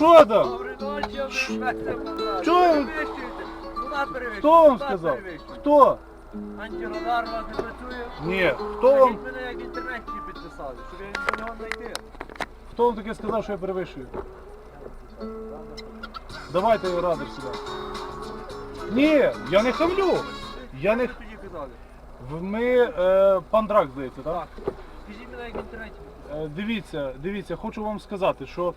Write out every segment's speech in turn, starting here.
Що там? Доброї ночі? Перевищуєте. Хто вам сказав? перевищуєте? Хто? Антирадар у вас не працює? Ні. Хто вам, Скажіть мене, як в інтернеті підписали, щоб я до нього знайти. хто вам таке сказав, що я перевищую? Давайте радиш сюди. Ні, я не хамлю. Я не Що ви тоді казали? В- Ми е, пан Драк, здається, так? Так. Скажіть мене, як в інтернеті підписали. Е, Дивіться, дивіться, хочу вам сказати, що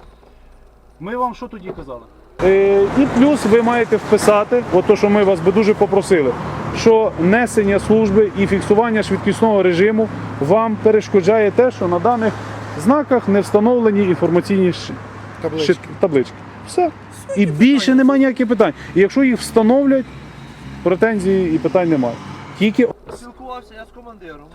ми вам що тоді казали? Е, і плюс ви маєте вписати, от то, що ми вас би дуже попросили, що несення служби і фіксування швидкісного режиму вам перешкоджає те, що на даних знаках не встановлені інформаційні щ- Таблички. щит- таблички. Все. І більше немає ніяких питань. І якщо їх встановлять, претензій і питань немає. Тільки Спілкувався я з командиром.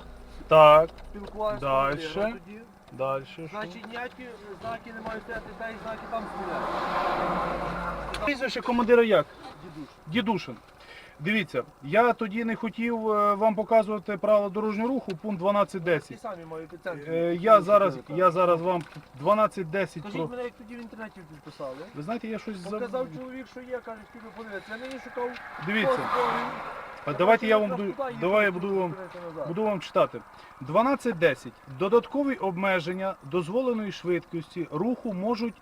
так, Спілкувався з Дальше. командиром тоді. Далі. Значить, ніякі знаки не мають стояти, та й знаки там стоять. Прізвище командира як? Дідуш. Дідушин. Дивіться, я тоді не хотів е, вам показувати правила дорожнього руху, пункт 12.10. самі мають. Е, Я зараз, я зараз вам 12.10 Скажіть про. мене, як тоді в інтернеті підписали. Ви знаєте, я щось за... Показав чоловік, що є, каже, скільки подивитися. Я нині шукав. Дивіться. А давайте я вам буду, давай я буду вам, буду вам читати. 12.10. Додаткові обмеження дозволеної швидкості руху можуть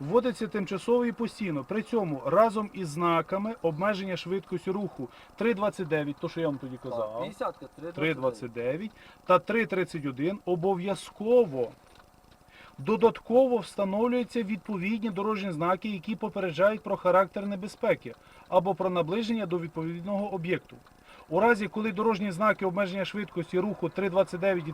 вводитися тимчасово і постійно. При цьому разом із знаками обмеження швидкості руху 3.29, то що я вам тоді казав. 3.29 та 3.31 обов'язково додатково встановлюються відповідні дорожні знаки, які попереджають про характер небезпеки або про наближення до відповідного об'єкту. У разі, коли дорожні знаки обмеження швидкості руху 3.29 і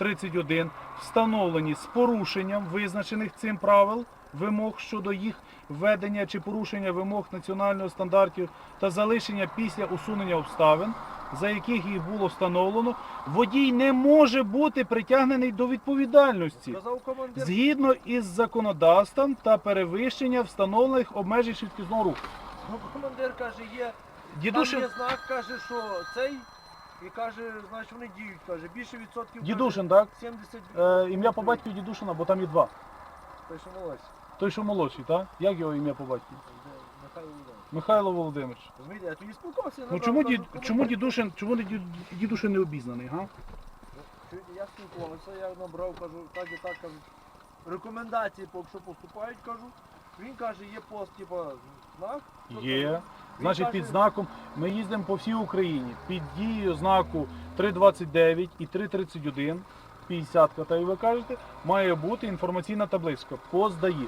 3.31 встановлені з порушенням визначених цим правил, вимог щодо їх введення чи порушення вимог національного стандартів та залишення після усунення обставин, за яких їх було встановлено, водій не може бути притягнений до відповідальності згідно із законодавством та перевищення встановлених обмежень швидкісного руху. Ну, командир каже, є. Дідушин, Там є знак, каже, що цей. І каже, значить вони діють, каже, більше відсотків. каже, Дідушин, так? 70. Е, ім'я по батькові Дідушина, бо там є два. Той, що молодший. Той, що молодший, так? Як його ім'я по батькові? Михайло Володимирович. Михайло Володимирович. Розумієте, я тоді спілкувався. я Ну набрав, чому, дід, командир. чому дідушин, чому дід, дідушин не обізнаний, га? Чуєте, я спілкувався, я набрав, кажу, так і так, кажу. Рекомендації, поки що поступають, кажу. Він каже, є пост, типа, знак. що Є. кажу, Значить, під знаком ми їздимо по всій Україні. Під дією знаку 329 і 331, 50, та й ви кажете, має бути інформаційна табличка. Пост дає.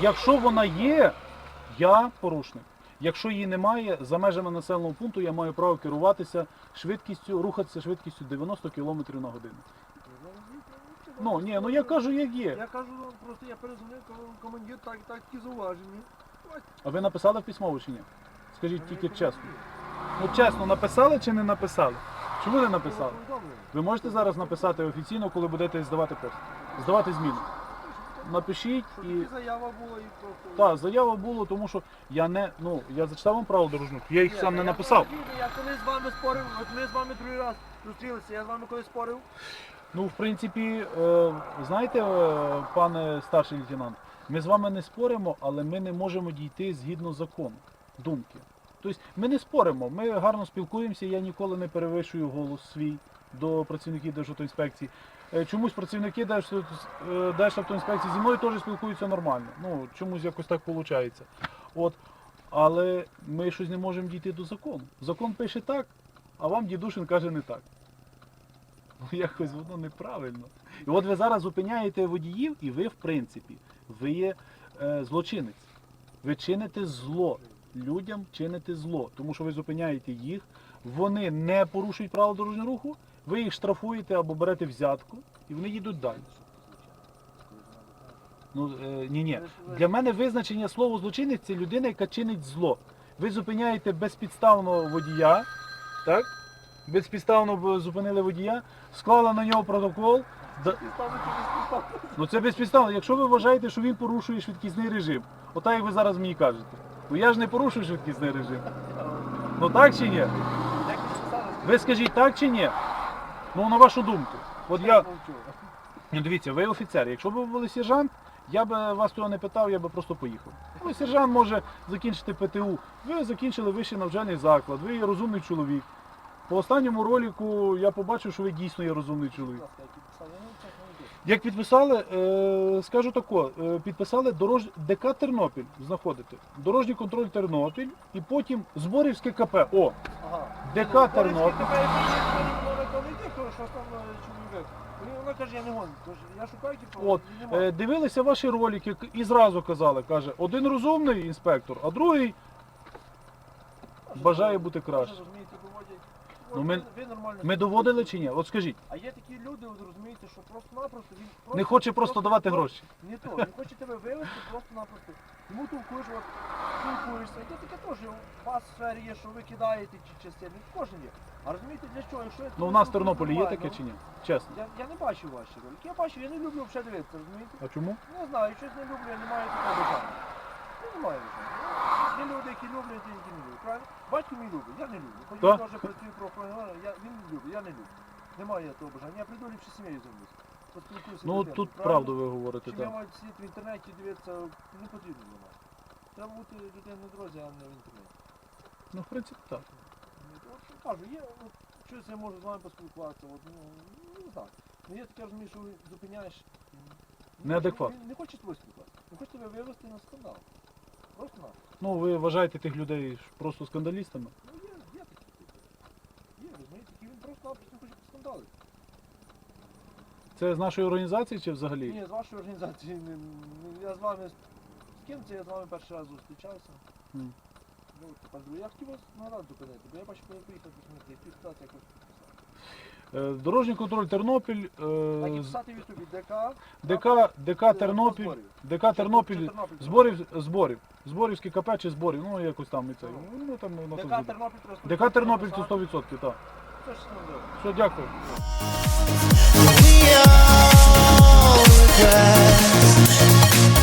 Якщо вона є, я порушник. Якщо її немає, за межами населеного пункту я маю право керуватися швидкістю, рухатися швидкістю 90 км на годину. Ну ні, ну я кажу, як є. Я кажу, ну, просто я перезвонив, кажу, командир, так, так, ті зауваження. А ви написали в письмово чи ні? Скажіть тільки чесно. Ну чесно, написали чи не написали? Чому не написали? Ви можете зараз написати офіційно, коли будете здавати пост? Здавати зміни. Напишіть Щоб і. і заява була і просто... Так, заява була, тому що я не. Ну, я зачитав вам правила дорожнього, я їх Ні, сам не я написав. розумію, Я коли з вами спорив, от ми з вами другий раз зустрілися, я з вами коли спорив. Ну, в принципі, е, знаєте, е, пане старший лейтенант, ми з вами не споримо, але ми не можемо дійти згідно закону, думки. Тобто ми не споримо, ми гарно спілкуємося, я ніколи не перевищую голос свій до працівників Державтоінспекції. Е, Чомусь працівники Державтоінспекції зі мною теж спілкуються нормально. Ну, чомусь якось так виходить. От. Але ми щось не можемо дійти до закону. Закон пише так, а вам дідушин каже не так. Ну, якось воно неправильно. І от ви зараз зупиняєте водіїв, і ви, в принципі, ви є е, злочинець. Ви чините зло. Людям чините зло, тому що ви зупиняєте їх, вони не порушують правила дорожнього руху, ви їх штрафуєте або берете взятку, і вони їдуть далі. Ну, е, ні, ні. Для мене визначення слова злочинець це людина, яка чинить зло. Ви зупиняєте безпідставного водія, так? Безпідставно зупинили водія, склали на нього протокол. да-. Ну це безпідставно. Якщо ви вважаєте, що він порушує швидкісний режим, отак як ви зараз мені кажете. Ну я ж не порушую швидкісний режим. Ну так чи ні? Ви скажіть так чи ні? Ну на вашу думку. От я. Ну дивіться, ви офіцер. Якщо б ви були сержант, Я би вас цього не питав, я би просто поїхав. Ну, сержант може закінчити ПТУ. Ви закінчили вищий навчальний заклад, ви є розумний чоловік. По останньому ролику я побачив, що ви дійсно є розумний чоловік. Як підписали, е, скажу тако, е, підписали дорож... ДК Тернопіль, знаходите, дорожній контроль Тернопіль і потім Зборівське КП. О, Ага. ДК Тернопіль. Борецький тебе вона коли йде, кажу, що там чоловік. Вона каже, я не гоню. Я шукаю, типу, От, е, дивилися ваші ролики і зразу казали, каже, один розумний інспектор, а другий бажає бути краще. Ну, ми- ви- ви нормально Ми доводили чи ні? От скажіть, А є такі люди, от розумієте, що просто-напросто він просто, не хоче просто давати гроші. Не то, він хоче тебе вивезти просто-напросто. Йому товкуєш, от спілкуєшся. Є таке теж, у вас в сфері є, що ви кидаєте ці частини, кожен є. А розумієте, для чого? Якщо я Ну у нас в Тернополі є таке чи ні? Чесно. Я, я не бачу ваші ролики. Я бачу, я не люблю взагалі дивитися, розумієте? А чому? Не знаю, щось не люблю, я не маю такого бажання. Я не маю бажання. Є люди, які люблять, є які не люблять. Правильно? Батько мій любить, я не люблю. Хоч він теж працює про я він любить, я не люблю. Немає того бажання. Я прийду ліпше сім'єю займусь. Поспілкуюся. Ну тут правду ви говорите, Чим я так. маю сидіти в інтернеті дивитися, не потрібно для мене. Треба бути людиною на дорозі, а не в інтернеті. Ну, в принципі, так. Ну, От що кажу, є, от, щось я можу з вами поспілкуватися, от, ну, не знаю. Ну я таке розумію, що ви зупиняєш. м, не Неадекватно. хоче- не хоче з спілкуватися. Він хоче тебе вивести на скандал. Просто на. Ну, ви вважаєте тих людей просто скандалістами? Ну є, є такі. Є, розумієте, які він просто-напросто не хоче поскандалити. Це з нашої організації чи взагалі? Ні, з вашої організації, не- не- я з вами, з ким це я з вами перший раз зустрічався. М. Ну, тепер друге. Я хотів вас нагадати зупинити, бо я бачу, коли я приїхав, посмотрите, і писати якось писати. Е, Е, дорожній контроль Тернопіль, е, Так і писати в Ютубі ДК. ДК, ДК Тернопіль, ДК Тернопіль, зборів, зборів, зборівський КП чи зборів, ну якось там і це. Ну, там, ДК. Тернопіль. ДК Тернопіль це 100%, так. Ну, Все, дякую. We all regress.